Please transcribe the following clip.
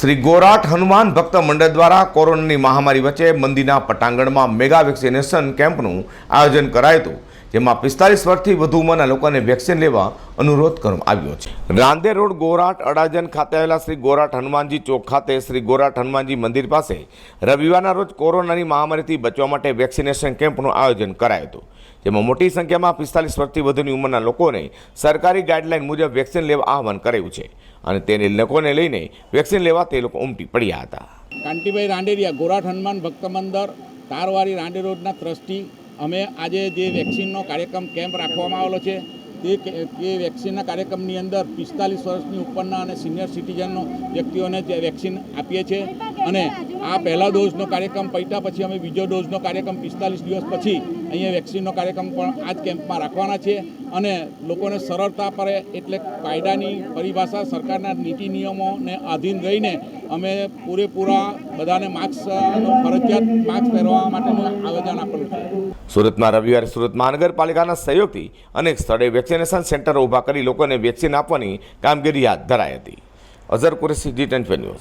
શ્રી ગોરાટ હનુમાન ભક્ત મંડળ દ્વારા કોરોનાની મહામારી વચ્ચે મંદિરના પટાંગણમાં મેગા વેક્સિનેશન કેમ્પનું આયોજન કરાયું હતું, જેમાં પિસ્તાલીસ વર્ષથી વધુ ઉંમરના લોકોને વેક્સિન લેવા અનુરોધ કરવામાં આવ્યો છે. રાંદેર રોડ ગોરાટ અડાજન ખાતે આવેલા શ્રી ગોરાટ હનુમાનજી ચોક ખાતે શ્રી ગોરાટ હનુમાનજી મંદિર પાસે રવિવારના રોજ કોરોનાની મહામારીથી બચવા માટે વેક્સિનેશન કેમ્પનું આયોજન કરાયું હતું, જેમાં મોટી સંખ્યામાં પિસ્તાલીસ વર્ષથી વધુની ઉંમરના લોકોને સરકારી ગાઈડલાઈન મુજબ વેક્સિન લેવા આહવાન કરાયું છે. અને તેને લોકોને લઈને વેક્સિન લેવા તે લોકો ઉમટી પડ્યા હતા. કાંતિભાઈ રાંડેરિયા ગોરાટ હનુમાન ભક્ત મંદિર, તારવારી રાંડે રોડના ટ્રસ્ટી. અમે આજે જે વેક્સિનનો કાર્યક્રમ કેમ્પ રાખવામાં આવેલો છે, તે એ વેક્સિનના કાર્યક્રમની અંદર પિસ્તાલીસ વર્ષની ઉપરના અને સિનિયર સિટીઝનનો વ્યક્તિઓને જે વેક્સિન આપીએ છીએ. અને આ પહેલા ડોઝનો કાર્યક્રમ પૈટા પછી અમે બીજો ડોઝનો કાર્યક્રમ પિસ્તાલીસ દિવસ પછી અહીંયા વેક્સિનનો કાર્યક્રમ પણ આ જ કેમ્પમાં રાખવાના છે અને લોકોને સરળતા પડે એટલે કાયદાની પરિભાષા, સરકારના નીતિ નિયમોને આધીન રહીને અમે પૂરેપૂરા બધાને માસ્ક ફરજિયાત માસ્ક પહેરવા માટેનું આવેદન આપેલું છે. સુરતમાં રવિવારે સુરત મહાનગરપાલિકાના સહયોગથી અનેક સ્થળે વેક્સિનેશન સેન્ટરો ઊભા કરી લોકોને વેક્સિન આપવાની કામગીરી હાથ ધરાઈ હતી. અઝર કુરેશી, જી ટેન